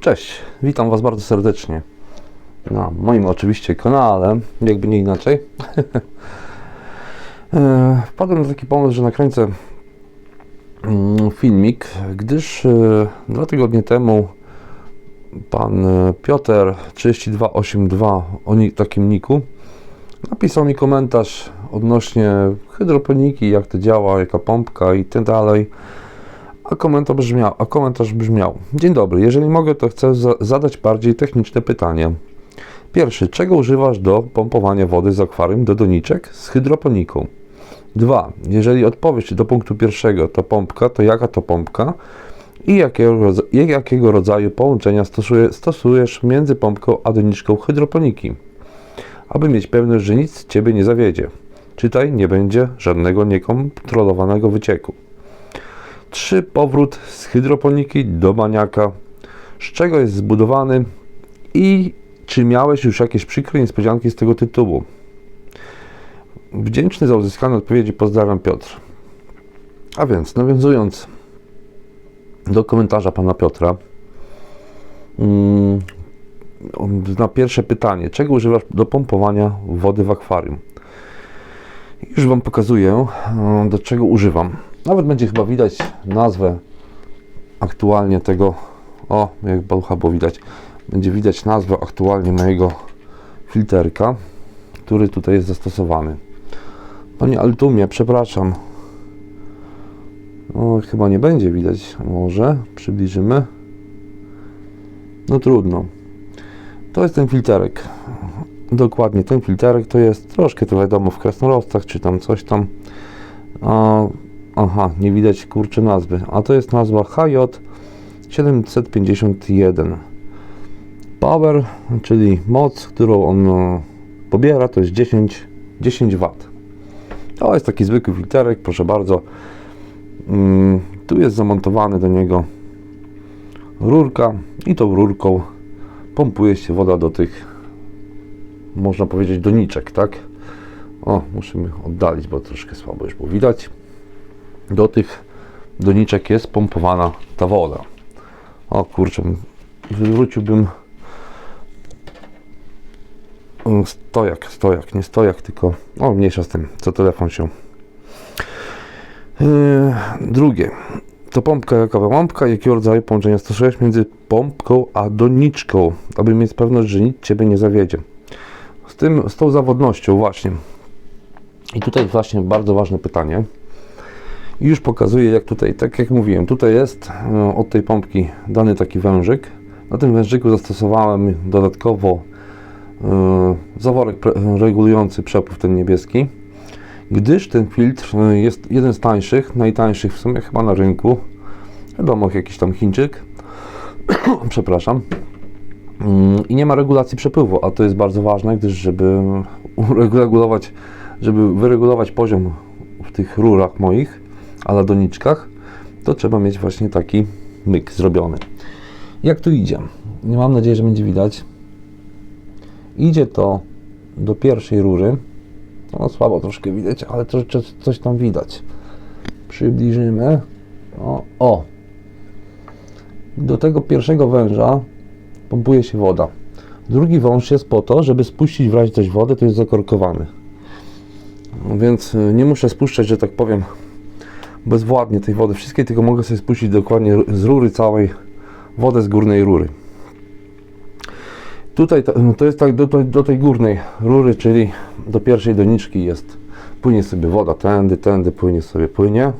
Cześć, witam Was bardzo serdecznie na moim oczywiście kanale, jakby nie inaczej. E, Wpadłem na taki pomysł, że nakręcę mm, filmik, gdyż e, dwa tygodnie temu pan e, Piotr 3282 o takim niku napisał mi komentarz odnośnie hydroponiki, jak to działa, jaka pompka i tak dalej. A komentarz brzmiał, a komentarz brzmiał: Dzień dobry, jeżeli mogę, to chcę za zadać bardziej techniczne pytanie. Pierwszy, czego używasz do pompowania wody z akwarium do doniczek z hydroponiką? Dwa, jeżeli odpowiedź do punktu pierwszego to pompka, to jaka to pompka i jakiego, jakiego rodzaju połączenia stosuje, stosujesz między pompką a doniczką hydroponiki? Aby mieć pewność, że nic Ciebie nie zawiedzie. Czytaj, nie będzie żadnego niekontrolowanego wycieku. 3. Powrót z hydroponiki do maniaka. Z czego jest zbudowany i czy miałeś już jakieś przykre niespodzianki z tego tytułu? Wdzięczny za uzyskane odpowiedzi pozdrawiam Piotr. A więc, nawiązując do komentarza pana Piotra, mm, na pierwsze pytanie, czego używasz do pompowania wody w akwarium? Już Wam pokazuję, e, do czego używam. Nawet będzie chyba widać nazwę aktualnie tego. O, jak balucha było widać. Będzie widać nazwę aktualnie mojego filterka, który tutaj jest zastosowany. Panie Altumie, przepraszam. Chyba nie będzie widać. Może przybliżymy. No trudno. To jest ten filterek. Dokładnie ten filterek to jest troszkę to wiadomo w krasnoludstwach, czy tam coś tam. Aha, nie widać kurczę nazwy. A to jest nazwa HJ 751. Power, czyli moc, którą on e, pobiera, to jest 10, 10 W. To jest taki zwykły filterek, proszę bardzo. Mm, tu jest zamontowany do niego rurka i tą rurką pompuje się woda do tych, można powiedzieć, doniczek, tak? O, musimy oddalić, bo troszkę słabo już było widać. Do tych doniczek jest pompowana ta woda. O kurczę, wywróciłbym Mm, stojak, stojak, nie stojak, tylko o, mniejsza z tym, co telefon się. Yy, drugie, to pompka, jaka pompka, jakiego rodzaju połączenia stosujesz między pompką a doniczką, aby mieć pewność, że nic Ciebie nie zawiedzie. Z tym, z tą zawodnością właśnie. I tutaj właśnie bardzo ważne pytanie. I już pokazuję, jak tutaj, tak jak mówiłem, tutaj jest e, od tej pompki dany taki wężyk. Na tym wężyku zastosowałem dodatkowo e, zaworek regulujący przepływ ten niebieski, gdyż ten filtr e, jest jeden z tańszych, najtańszych w sumie chyba na rynku. Wiadomo, jakiś tam Chińczyk. Przepraszam. Mm, I nie ma regulacji przepływu, a to jest bardzo ważne, gdyż żeby uregulować, żeby wyregulować poziom w tych rurach moich, a na doniczkach, to trzeba mieć właśnie taki myk zrobiony. Jak tu idzie? Mam nadziei, że będzie widać. Idzie to do pierwszej rury. No słabo troszkę widać, ale to, to, coś tam widać. Przybliżymy. O, o. Do tego pierwszego węża pompuje się woda. Drugi wąż jest po to, żeby spuścić w razie coś wodę, to jest zakorkowany. Więc y, nie muszę spuszczać, że tak powiem, bezwładnie tej wody wszystkiej, tylko mogę sobie spuścić dokładnie z rury całej wodę z górnej rury. Tutaj to, to jest tak do, do, tej górnej rury, czyli do pierwszej doniczki jest, płynie sobie woda tędy, tędy, płynie sobie, płynie.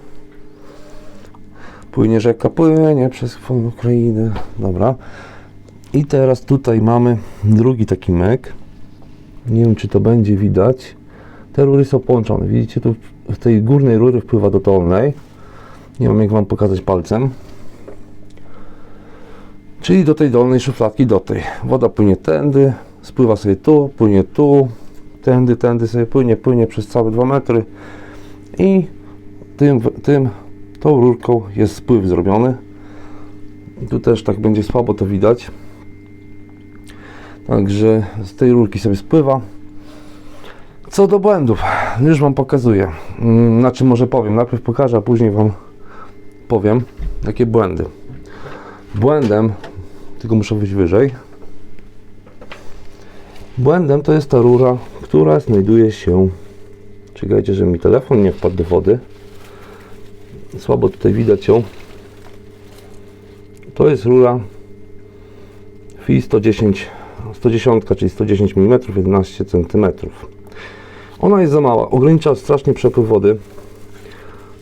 Płynie rzeka, płynie przez Ukrainę. Dobra. I teraz tutaj mamy drugi taki mek. Nie wiem, czy to będzie widać. Te rury są połączone. Widzicie, tu w tej górnej rury wpływa do dolnej. Nie wiem, jak Wam pokazać palcem. Czyli do tej dolnej szufladki, do tej. Woda płynie tędy, spływa sobie tu, płynie tu, tędy, tędy sobie płynie, płynie przez całe 2 metry i tym, tym, tą rurką jest spływ zrobiony. Tu też tak będzie słabo to widać. Także z tej rurki sobie spływa. Co do błędów, już Wam pokazuję. Mm, Znaczy może powiem, najpierw pokażę, a później Wam powiem, jakie błędy. Błędem tylko muszę wyjść wyżej. Błędem to jest ta rura, która znajduje się. Czekajcie, że mi telefon nie wpadł do wody. Słabo tutaj widać ją. To jest rura FI 110, 110 czyli 110 mm, 11 cm. Ona jest za mała, ogranicza strasznie przepływ wody.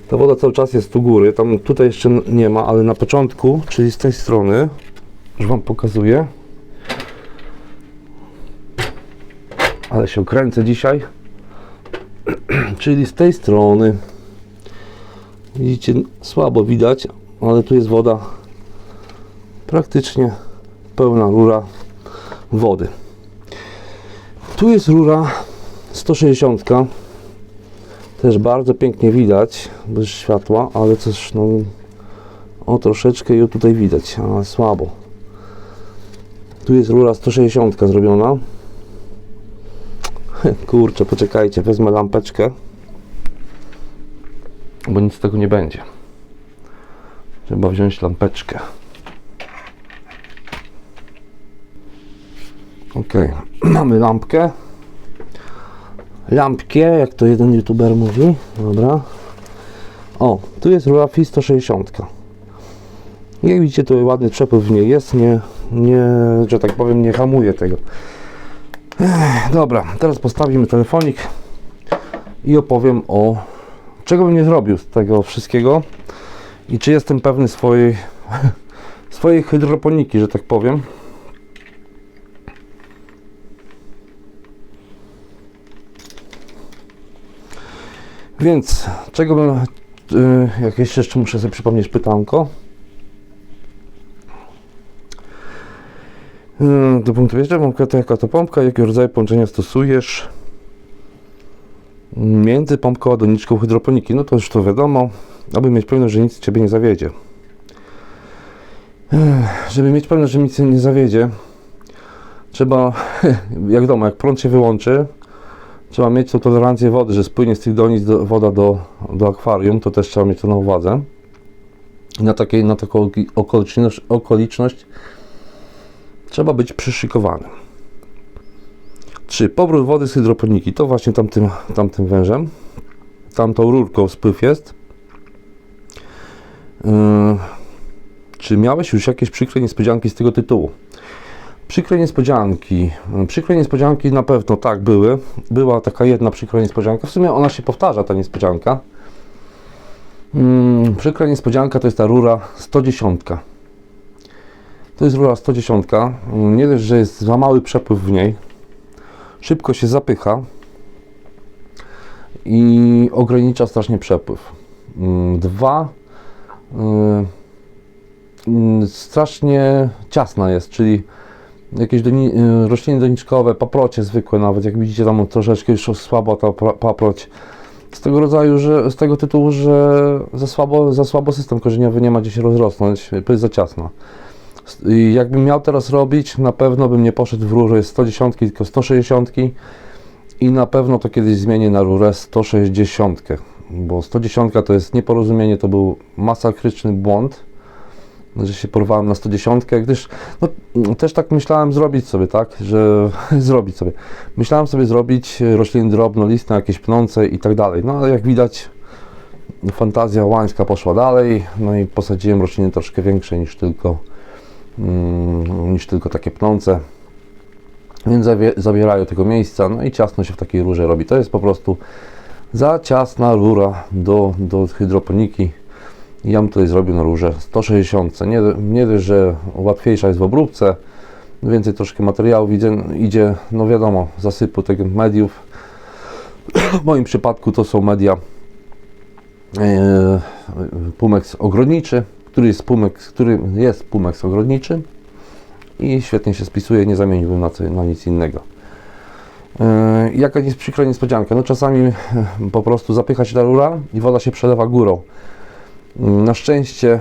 Ta woda cały czas jest u góry, tam tutaj jeszcze nie ma, ale na początku, czyli z tej strony, już Wam pokazuję. Ale się kręcę dzisiaj. czyli z tej strony. Widzicie, słabo widać, ale tu jest woda praktycznie pełna rura wody. Tu jest rura 160. Też bardzo pięknie widać bez światła, ale coś no o troszeczkę ją tutaj widać, ale słabo. Tu jest rura 160 zrobiona. Kurczę, poczekajcie, wezmę lampeczkę, bo nic z tego nie będzie. Trzeba wziąć lampeczkę. Ok, mamy lampkę. Lampkę, jak to jeden youtuber mówi. Dobra. O, tu jest rura FI 160. Jak widzicie, tu ładny przepływ w niej jest. Nie, nie, że tak powiem, nie hamuje tego. Ech, dobra, teraz postawimy telefonik i opowiem o czego bym nie zrobił z tego wszystkiego i czy jestem pewny swojej swojej hydroponiki, że tak powiem. Więc czego bym. y, Jak jeszcze, muszę sobie przypomnieć pytanko. Y, Do punktu pompka to jaka to pompka, jaki rodzaj połączenia stosujesz między pompką a doniczką hydroponiki. No to już to wiadomo, aby mieć pewność, że nic Ciebie nie zawiedzie. Ech, Żeby mieć pewność, że nic nie zawiedzie, trzeba, jak wiadomo, jak prąd się wyłączy, trzeba mieć tą tolerancję wody, że spłynie z tych donic do, woda do, do akwarium, to też trzeba mieć to na uwadze. Na, takiej, na taką okoliczność, okoliczność trzeba być przyszykowanym. 3. Powrót wody z hydroponiki. To właśnie tamtym, tamtym wężem. Tamtą rurką spływ jest. Yy, czy miałeś już jakieś przykre niespodzianki z tego tytułu? Przykre niespodzianki. Yy, Przykre niespodzianki na pewno tak były. Była taka jedna przykra niespodzianka. W sumie ona się powtarza, ta niespodzianka. Yy, Przykra niespodzianka to jest ta rura 110. To jest rura 110. Yy, Nie dość, że jest za mały przepływ w niej. Szybko się zapycha i ogranicza strasznie przepływ. Yy, Dwa. Yy, strasznie ciasna jest, czyli jakieś doni, yy, rośliny doniczkowe, paprocie zwykłe nawet, jak widzicie tam troszeczkę już słaba ta paproć. Z tego rodzaju, że z tego tytułu, że za słabo, za słabo system korzeniowy nie ma gdzie się rozrosnąć, to jest za ciasno. I jakbym miał teraz robić, na pewno bym nie poszedł w rurę 110, tylko 160 i na pewno to kiedyś zmienię na rurę 160, bo 110 to jest nieporozumienie, to był masakryczny błąd, że się porwałem na 110, gdyż no, też tak myślałem zrobić sobie, tak, że zrobić sobie. Myślałem sobie zrobić rośliny drobnolistne, jakieś pnące i tak dalej, no ale jak widać fantazja łańska poszła dalej, no i posadziłem rośliny troszkę większe niż tylko mm, niż tylko takie pnące. Więc zawie, zabierają tego miejsca, no i ciasno się w takiej rurze robi. To jest po prostu za ciasna rura do, do hydroponiki. Ja bym tutaj zrobił na rurze 160. Nie, nie dość, że łatwiejsza jest w obróbce, więcej troszkę materiału idzie, idzie no wiadomo, zasypu tych mediów. W moim przypadku to są media e, Pumex ogrodniczy, który jest Pumex, który jest ogrodniczy i świetnie się spisuje, nie zamieniłbym na, co- na nic innego. Yy, jaka jest przykra niespodzianka? No czasami e, po prostu zapycha się ta rura i woda się przelewa górą. Na szczęście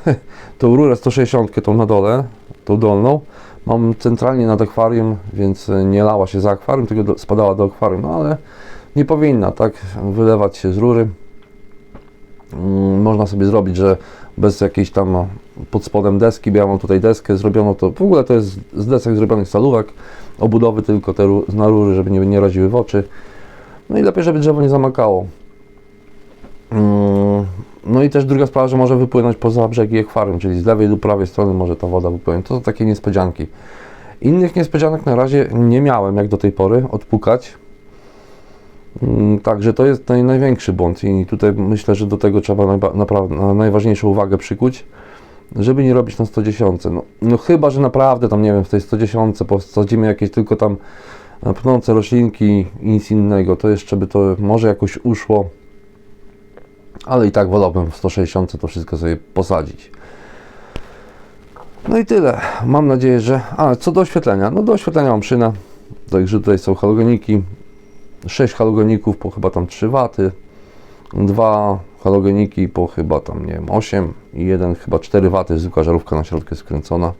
tą rurę 160, tą na dole, tą dolną, mam centralnie nad akwarium, więc nie lała się za akwarium, tylko spadała do akwarium, no ale nie powinna tak wylewać się z rury. Mm, Można sobie zrobić, że bez jakiejś tam pod spodem deski, bo ja mam tutaj deskę zrobioną, to w ogóle to jest z desek zrobionych salówek, obudowy tylko te na rury, żeby nie, nie raziły w oczy. No i lepiej, żeby drzewo nie zamakało. No i też druga sprawa, że może wypłynąć poza brzegi akwarium, czyli z lewej lub prawej strony może ta woda wypłynąć. To są takie niespodzianki. Innych niespodzianek na razie nie miałem jak do tej pory odpukać. Mm, Także to jest naj, największy błąd i tutaj myślę, że do tego trzeba na najważniejszą uwagę przykuć, żeby nie robić na 110. No, no chyba, że naprawdę tam nie wiem, w tej 110 posadzimy jakieś tylko tam e, pnące roślinki i nic innego, to jeszcze by to może jakoś uszło, ale i tak wolałbym w 160 to wszystko sobie posadzić. No i tyle. Mam nadzieję, że. A co do oświetlenia? No do oświetlenia mam szynę. Także tutaj są halogeniki. 6 halogeników po chyba tam 3 waty. Dwa halogeniki po chyba tam nie wiem 8 i jeden chyba 4 waty. Zwykła żarówka na środku jest skręcona.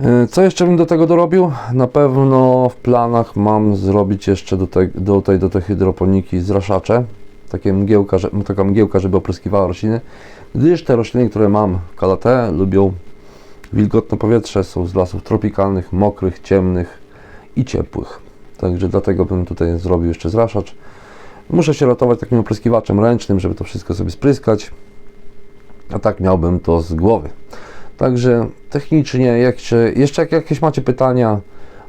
Yy, Co jeszcze bym do tego dorobił? Na pewno w planach mam zrobić jeszcze do, te, do, tej, do tej hydroponiki zraszacze. Takie mgiełka, że- taka mgiełka, żeby opryskiwała rośliny. Gdyż te rośliny, które mam w Kalate lubią wilgotne powietrze, są z lasów tropikalnych, mokrych, ciemnych i ciepłych. Także dlatego bym tutaj zrobił jeszcze zraszacz. Muszę się ratować takim opryskiwaczem ręcznym, żeby to wszystko sobie spryskać. A tak miałbym to z głowy. Także technicznie, jak się, jeszcze jak jakieś macie pytania,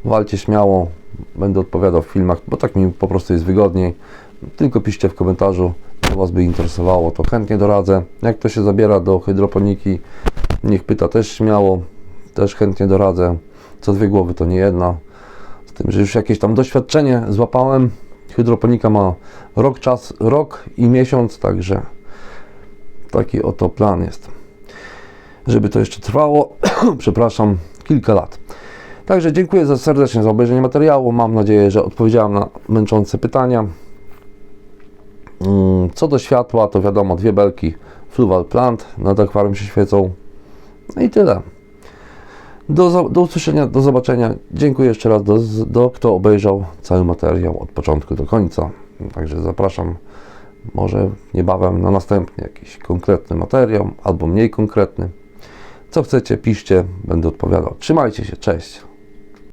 walcie śmiało. Będę odpowiadał w filmach, bo tak mi po prostu jest wygodniej. Tylko piszcie w komentarzu, co Was by interesowało, to chętnie doradzę. Jak to się zabiera do hydroponiki, niech pyta też śmiało, też chętnie doradzę. Co dwie głowy to nie jedna. Z tym, że już jakieś tam doświadczenie złapałem. Hydroponika ma rok czas, rok i miesiąc, także taki oto plan jest. Żeby to jeszcze trwało, przepraszam, kilka lat. Także dziękuję za serdecznie za obejrzenie materiału. Mam nadzieję, że odpowiedziałem na męczące pytania. Mm, Co do światła, to wiadomo, dwie belki Fluval Plant nad akwarium się świecą. No i tyle. Do, do usłyszenia, do zobaczenia. Dziękuję jeszcze raz do, do kto obejrzał cały materiał od początku do końca. Także zapraszam może niebawem na następny jakiś konkretny materiał albo mniej konkretny. Co chcecie, piszcie, będę odpowiadał. Trzymajcie się, cześć.